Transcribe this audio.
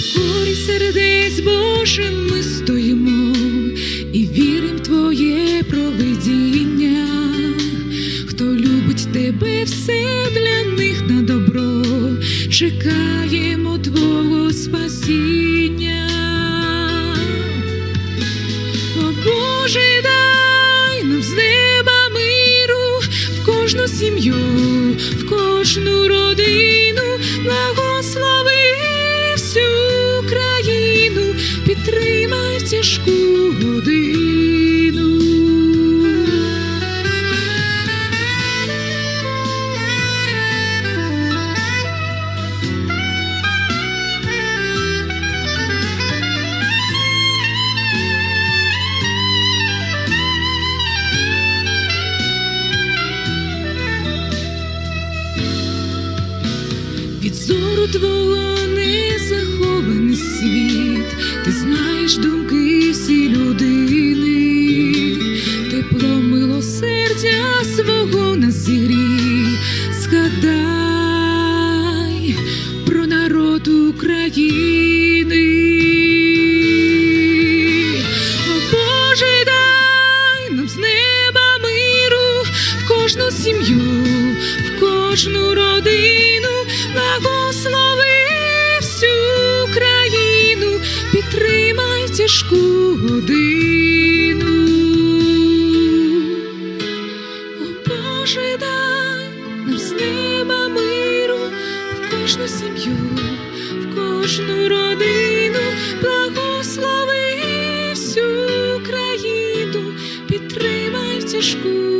Покорі сердець Боже ми стоїмо і вірим в Твоє провидіння. Хто любить тебе, все для них на добро, чекаємо Твого спасіння. О Боже, дай нам з неба миру в кожну сім'ю, в кожну родину, благослови всю підтримай тяжку годину. Зору твого не захований світ, ти знаєш думки всі людини, тепло милосердя свого нас зігрій, згадай про народ України. В кожну сім'ю, в кожну родину, благослови всю країну, підтримай тяжку годину. О Боже, дай нам з неба миру в кожну сім'ю, в кожну родину, благослови всю країну, підтримай тяжку